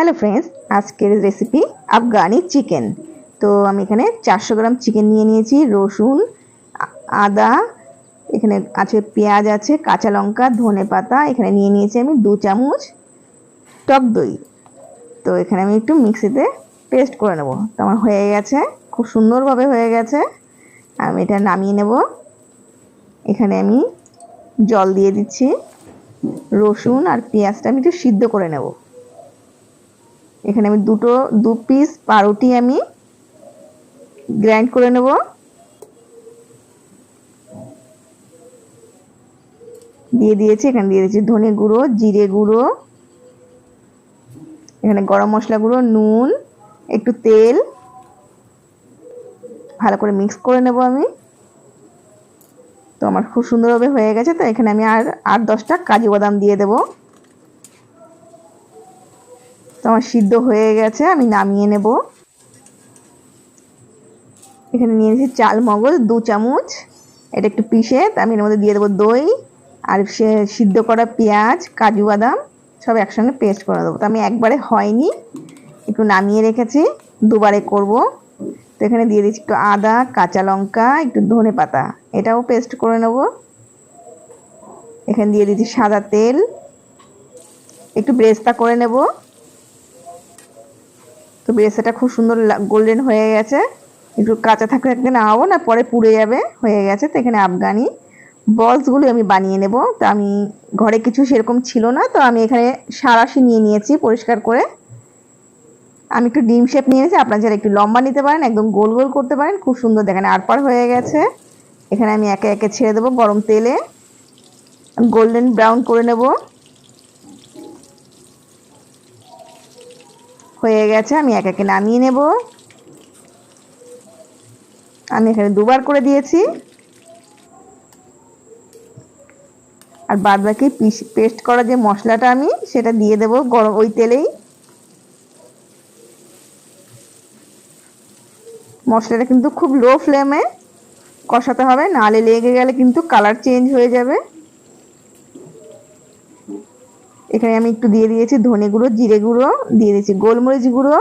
Hello friends আজকের recipe Afghani chicken তো আমি এখানে চারশো গ্রাম চিকেন নিয়ে নিয়েছি, রসুন, আদা, এখানে আছে পেঁয়াজ আছে, কাঁচা লঙ্কা, ধনে পাতা, এখানে নিয়ে নিয়েছি আমি দু চামচ টক দই। তো এখানে আমি একটু মিক্সিতে পেস্ট করে নেব। তো আমার হয়ে গেছে, খুব সুন্দরভাবে হয়ে গেছে। আমি এটা নামিয়ে নেব। এখানে আমি জল দিয়ে দিচ্ছি, রসুন আর পেঁয়াজটা আমি একটু সিদ্ধ করে নেব। এখানে আমি দুটো, দু পিস পাউরুটি আমি গ্রাইন্ড করে নেব। দিয়ে দিয়েছি, এখানে দিয়ে দিয়েছি ধনে গুঁড়ো, জিরে গুঁড়ো, এখানে গরম মশলা গুঁড়ো, নুন, একটু তেল। ভালো করে মিক্স করে নেব আমি। তো আমার খুব সুন্দরভাবে হয়ে গেছে, তো এখানে আমি আর আট দশটা কাজু বাদাম দিয়ে দেব। তো আমার সিদ্ধ হয়ে গেছে, আমি নামিয়ে নেব। এখানে নিয়ে নিয়েছি চাল, মগজ, দু চামচ। এটা একটু পিষে আমি এর মধ্যে দিয়ে দেবো দই, আর সে সিদ্ধ করা পেঁয়াজ, কাজু বাদাম, সব একসঙ্গে পেস্ট করে দেবো। তো আমি একবারে হয়নি, একটু নামিয়ে রেখেছি, দুবারে করব। তো এখানে দিয়ে দিচ্ছি একটু আদা, কাঁচা লঙ্কা, একটু ধনে পাতা, এটাও পেস্ট করে নেব। এখানে দিয়ে দিচ্ছি সাদা তেল, একটু ব্রেস্তা করে নেব। তো ব্রেস্তাটা খুব সুন্দর গোল্ডেন হয়ে গেছে। একটু কাঁচা থাকলে থাকলে নামাবো না, পরে পুড়ে যাবে, হয়ে গেছে। তো এখানে আফগানি। বলসগুলো আমি বানিয়ে নেব। তো আমি ঘরে কিছু সেরকম ছিল না, তো আমি এখানে সারাশি নিয়ে নিয়েছি পরিষ্কার করে। আমি একটু ডিম শেপ নিয়েছি, আপনার যারা একটু লম্বা নিতে পারেন, একদম গোল গোল করতে পারেন, খুব সুন্দর দেখেন, আরপার হয়ে গেছে। এখানে আমি একে একে ছেড়ে দেবো গরম তেলে। গোল্ডেন ব্রাউন করে নেব। হয়ে গেছে, আমি এক একে নামিয়ে নেব। আমি এখানে দুবার করে দিয়েছি। আর বাদ বাকি পেস্ট করা যে মশলাটা আমি, সেটা দিয়ে দেবো গরম ওই তেলেই। মশলাটা কিন্তু খুব লো ফ্লেমে কষাতে হবে নালে লেগে গেলে কিন্তু কালার চেঞ্জ হয়ে যাবে। এখানে আমি একটু দিয়ে দিয়েছি ধনে গুঁড়ো, জিরে গুঁড়ো, দিয়ে দিয়েছি গোলমরিচ গুঁড়ো।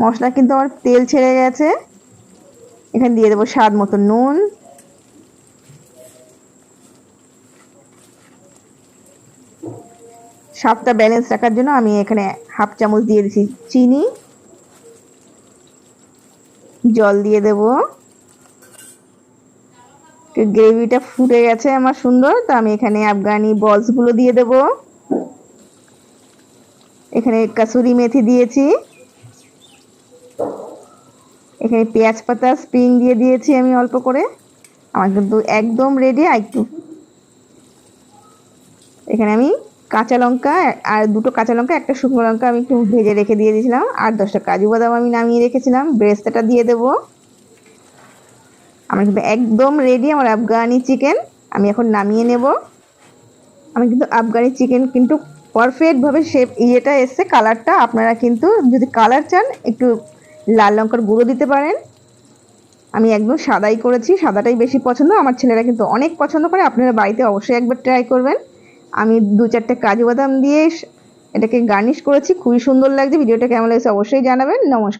মশলা কিন্তু আমার তেল ছেড়ে গেছে। এখানে দিয়ে দেবো স্বাদ মতো নুন। স্বাদটা ব্যালেন্স রাখার জন্য আমি এখানে হাফ চামচ দিয়ে দিচ্ছি চিনি। জল দিয়ে দেব। গ্রেভিটা ফুটে গেছে আমার সুন্দর, তো আমি এখানে আফগানি বলসগুলো দিয়ে দেব। এখানে কাসুরি মেথি দিয়েছি। এখানে পেঁয়াজ পাতা, স্প্রিং দিয়ে দিয়েছি আমি অল্প করে। আমার কিন্তু একদম রেডি আর একটু। এখানে আমি কাঁচা লঙ্কা, আর দুটো কাঁচা লঙ্কা, একটা শুকনো লঙ্কা আমি একটু ভেজে রেখে দিয়ে দিয়েছিলাম, আর দশটা কাজু বাদাম আমি নামিয়ে রেখেছিলাম, ব্রেস্তাটা দিয়ে দেবো। আমার কিন্তু একদম রেডি আমার আফগানি চিকেন আমি এখন নামিয়ে নেব। আমি কিন্তু আফগানি চিকেন কিন্তু পারফেক্টভাবে শেপ ইয়েটা এসছে কালারটা আপনারা কিন্তু যদি কালার চান, একটু লাল লঙ্কার গুঁড়ো দিতে পারেন। আমি একদম সাদাই করেছি, সাদাটাই বেশি পছন্দ। আমার ছেলেরা কিন্তু অনেক পছন্দ করে, আপনারা বাড়িতে অবশ্যই একবার ট্রাই করবেন। আমি দু চারটে কাজু বাদাম দিয়ে এটাকে গার্নিশ করেছি, খুবই সুন্দর লাগছে, ভিডিওটা কেমন লাগছে অবশ্যই জানাবেন। নমস্কার।